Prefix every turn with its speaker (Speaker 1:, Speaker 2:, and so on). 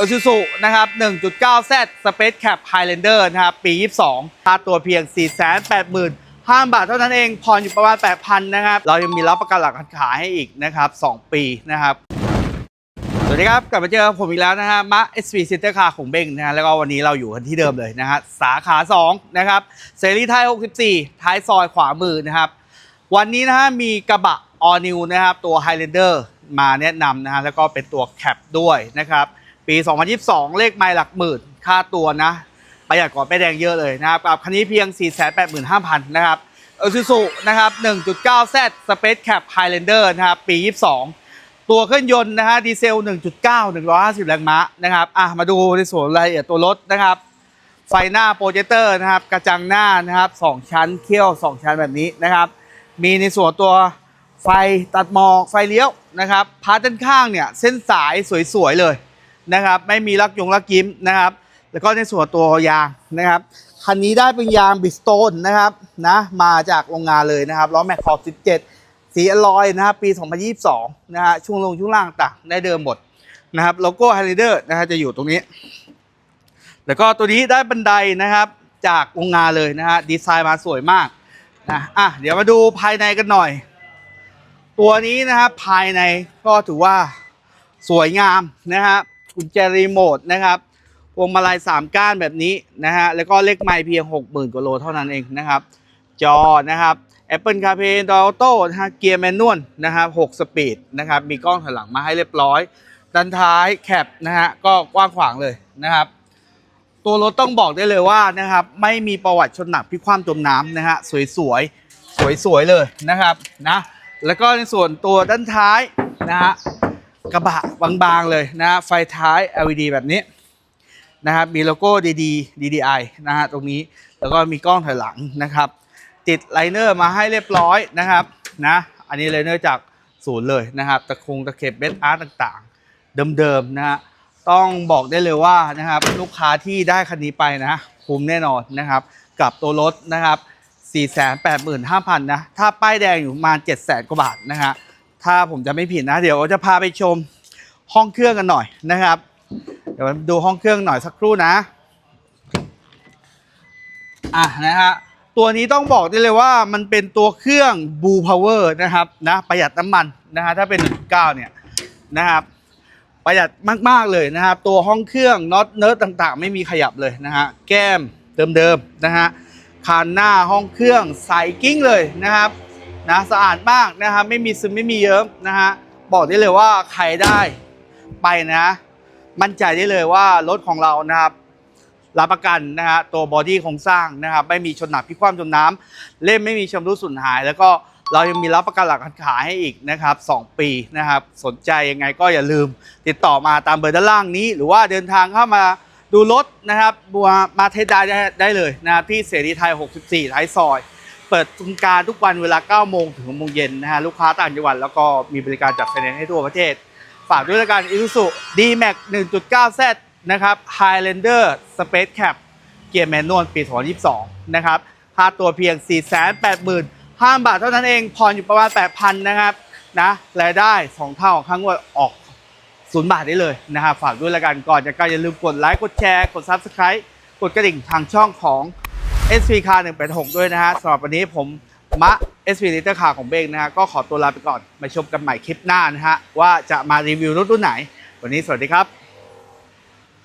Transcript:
Speaker 1: อ s u z u นะครับ 1.9Z Space Cap Highlander นะครับ ปี 22 ค่าตัวเพียง 485,000 บาทเท่านั้นเอง ผ่อนอยู่ประมาณ 8,000 นะครับ เรายังมีรับประกันหลักการขายให้อีกนะครับ 2 ปีนะครับ สวัสดีครับ กลับมาเจอผมอีกแล้วนะฮะมะ SV Center Car ของเบ้งนะฮะแล้วก็วันนี้เราอยู่กันที่เดิมเลยนะฮะ สาขา 2 นะครับเสรีไทย 64 ท้ายซอยขวามือนะครับ วันนี้นะฮะมีกระบะ All New นะครับ ตัว Highlander มาแนะนำนะฮะแล้วก็เป็นตัวแคปด้วยนะครับ ปี 2022 เลขไมล์หลักหมื่นค่าตัวนะประหยัดกว่าแม่แดงเยอะเลยนะครับกับคันนี้เพียง 485,000 นะครับเออซูซูนะครับ 1.9Z Space Cap Highlander นะครับ ปี 22 ตัวเครื่องยนต์นะฮะดีเซล 1.9 150 แรงม้านะครับอะมาดูในส่วนรายละเอียดตัวรถนะครับ ไฟหน้าโปรเจคเตอร์นะครับ กระจังหน้านะครับสองชั้นเขี้ยว 2 ชั้นแบบนี้นะครับ มีในส่วนตัวไฟตัดหมอกไฟเลี้ยวนะครับพาร์ทด้านข้างเนี่ย เส้นสายสวยๆเลย นะครับ ไม่มีลักยงลักยิ้มนะครับ แล้วก็ในส่วนตัวยางนะครับคันนี้ได้เป็นยางบิสโตนนะครับนะมาจากโรงงานเลยนะครับล้อแม็กขอบ17 สีอลลอยนะครับปี 2022 นะฮะช่วงลงช่วงล่างต่างได้เดิมหมดนะครับโลโก้ไฮไลเดอร์นะฮะจะอยู่ตรงนี้ แล้วก็ตัวนี้ได้บันไดนะครับจากโรงงานเลยนะฮะดีไซน์มาสวยมากนะอะเดี๋ยวมาดูภายในกันหน่อย ตัวนี้นะครับภายในก็ถือว่าสวยงามนะฮะ กุญแจรีโมทนะครับพวงมาลัย 3 ก้านแบบนี้นะฮะแล้วก็เลขไมล์เพียง 60,000กว่าโลเท่านั้นเองนะครับ จอนะครับ Apple CarPlay Android Auto นะฮะเกียร์แมนนวลนะครับ6สปีดนะครับมีกล้องถอยหลังมาให้เรียบร้อยด้านท้ายแคปนะฮะก็กว้างขวางเลยนะครับ ตัวรถต้องบอกได้เลยว่านะครับไม่มีประวัติชนหนักพิกคว่ำจมน้ำนะฮะสวยๆสวยๆเลยนะครับนะแล้วก็ในส่วนตัวด้านท้ายนะฮะ กระบะบางๆเลยนะไฟท้าย LED แบบนี้นะครับมีโลโก้ DD DDI นะฮะตรงนี้แล้วก็มีกล้องถอยหลังนะครับ ติดไลเนอร์มาให้เรียบร้อยนะครับนะอันนี้ไลเนอร์จากศูนย์เลยนะครับตะคงตะเข็บเบสอาร์ตต่างๆ เดิมๆนะฮะต้องบอกได้เลยว่านะครับลูกค้าที่ได้คันนี้ไปนะคุ้มแน่นอนนะครับ กับตัวรถนะครับ 485,000นะถ้าป้ายแดงอยู่ประมาณ700,000กว่าบาทนะฮะ ถ้าผมจะไม่ผิดนะ เดี๋ยวจะพาไปชมห้องเครื่องกันหน่อยนะครับ เดี๋ยวมาดูห้องเครื่องหน่อยสักครู่นะอะนะฮะตัวนี้ต้องบอกได้เลยว่ามันเป็นตัวเครื่อง Blue Power นะครับนะประหยัดน้ำมันนะฮะถ้าเป็น1.9เนี่ยนะครับประหยัดมาก ๆ เลยนะครับ ตัวห้องเครื่องน็อตเนิร์ดต่างๆ ไม่มีขยับเลยนะฮะแก้มเดิมๆนะฮะคานหน้าห้องเครื่องใสกิ้งเลยนะครับ นะสะอาดมากนะครับไม่มีซึมไม่มีเยิ้มนะฮะบอกได้เลยว่าใครได้ไปนะมั่นใจได้เลยว่ารถของเรานะครับรับประกันนะฮะตัวบอดี้โครงสร้างนะครับไม่มีชนหนักพิกคว่ำจมน้ำเล่มไม่มีชำรุดสูญหาย แล้วก็เรายังมีรับประกันหลักการขายให้อีกนะครับ 2 ปีนะครับ สนใจยังไงก็อย่าลืม ติดต่อมาตามเบอร์ด้านล่างนี้ หรือว่าเดินทางเข้ามาดูรถนะครับบัวมาเทสได้ได้ได้เลยนะครับที่เสรีไทย 64 ท้ายซอย เปิดทำการทุกวันเวลา 9 โมงถึง6โมงเย็นนะฮะลูกค้าต่างจังหวัดแล้วก็มีบริการจัดไฟแนนซ์ให้ทั่วประเทศ ฝากด้วยละกัน Isuzu D-Max 1.9Z นะครับ Highlander Space Cap เกียร์แมนนวลปี2022 นะครับค่าตัวเพียง 485,000 บาทเท่านั้นเอง ผ่อนอยู่ประมาณ 8,000 นะครับ นะรายได้ 2 เท่าของข้างงวดออก0บาทได้เลยนะครับฝากด้วยละกันก่อนจะการอย่าลืมกดไลค์กดแชร์กด Subscribe กดกระดิ่งทางช่องของ SP Car 186 ด้วยนะฮะสำหรับวันนี้ผมมะ SP l i t t e r Car ของเบงนะฮะก็ขอตัวลาไปก่อนมาชมกันใหม่คลิปหน้านะฮะว่าจะมารีวิวรถรุ่นไหน วันนี้สวัสดีครับ